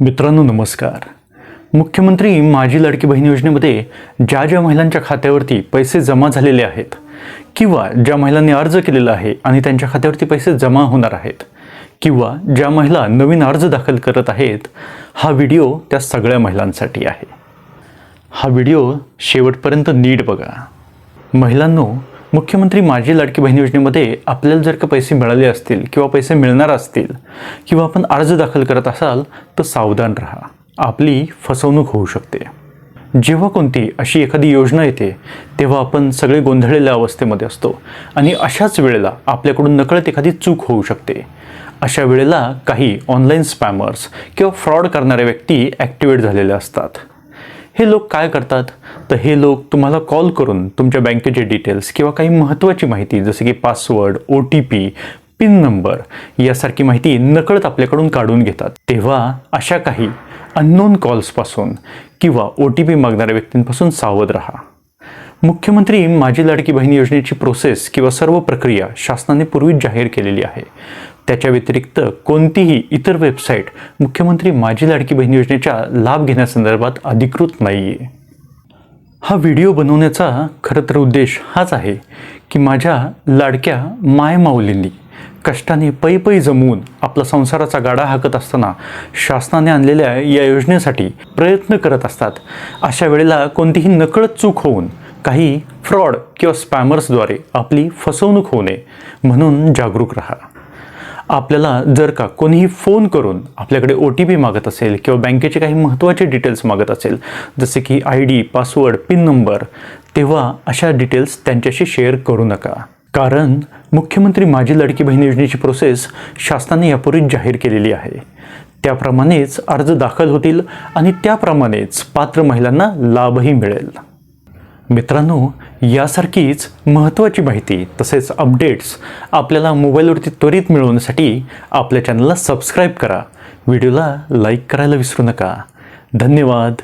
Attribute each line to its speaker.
Speaker 1: मित्रांनो नमस्कार. मुख्यमंत्री माझी लाडकी बहीण योजनेमध्ये ज्या ज्या महिलांच्या खात्यावरती पैसे जमा झालेले आहेत किंवा ज्या महिलांनी अर्ज केलेला आहे आणि त्यांच्या खात्यावरती पैसे जमा होणार आहेत किंवा ज्या महिला नवीन अर्ज दाखल करत आहेत हा व्हिडिओ त्या सगळ्या महिलांसाठी आहे. हा व्हिडिओ शेवटपर्यंत नीट बघा. महिलांनो मुख्यमंत्री माझी लाडकी बहीण योजनेमध्ये आपल्याला जर का पैसे मिळाले असतील किंवा पैसे मिळणार असतील किंवा आपण अर्ज दाखल करत असाल तर सावधान राहा. आपली फसवणूक होऊ शकते. जेव्हा कोणती अशी एखादी योजना येते तेव्हा आपण सगळे गोंधळलेल्या अवस्थेमध्ये असतो आणि अशाच वेळेला आपल्याकडून नकळत एखादी चूक होऊ शकते. अशा वेळेला काही ऑनलाईन स्पॅमर्स किंवा फ्रॉड करणाऱ्या व्यक्ती ॲक्टिवेट झालेल्या असतात. हे लोक काय करतात? तर हे लोक तुम्हाला कॉल करून तुमच्या बँकेचे डिटेल्स किंवा काही महत्त्वाची माहिती जसे की password O T P pin number यासारखी माहिती नकळत आपल्याकडून काढून घेतात. तेव्हा अशा काही अननोन कॉल्सपासून किंवा ओ टी पी मागणाऱ्या व्यक्तींपासून सावध राहा. मुख्यमंत्री माझी लाडकी बहीण योजनेची प्रोसेस किंवा सर्व प्रक्रिया शासनाने पूर्वीच जाहीर केलेली आहे. त्याच्या व्यतिरिक्त कोणतीही इतर वेबसाईट मुख्यमंत्री माझी लाडकी बहीण योजनेच्या लाभ घेण्यासंदर्भात अधिकृत नाही आहे हा व्हिडिओ बनवण्याचा खरं तर उद्देश हाच आहे की माझ्या लाडक्या मायमाऊलींनी कष्टाने पै पै जमवून आपला संसाराचा गाडा हाकत असताना शासनाने आणलेल्या या योजनेसाठी प्रयत्न करत असतात. अशा वेळेला कोणतीही नकळत चूक होऊन काही फ्रॉड किंवा स्पॅमर्सद्वारे आपली फसवणूक होऊ नये म्हणून जागरूक राहा. आपल्याला जर का कोणीही फोन करून आपल्याकडे ओ टी पी मागत असेल किंवा बँकेचे काही महत्त्वाचे डिटेल्स मागत असेल जसे की I D password pin number तेव्हा अशा डिटेल्स त्यांच्याशी शेअर करू नका. कारण मुख्यमंत्री माझी लडकी बहीण योजनेची प्रोसेस शासनाने यापूर्वीच जाहीर केलेली आहे. त्याप्रमाणेच अर्ज दाखल होतील आणि त्याप्रमाणेच पात्र महिलांना लाभही मिळेल. मित्रांनो यासारखीच महत्त्वाची माहिती तसेच अपडेट्स आपल्याला मोबाईलवरती त्वरित मिळवण्यासाठी आपल्या चॅनलला सबस्क्राईब करा. व्हिडिओला लाईक करायला विसरू नका. धन्यवाद.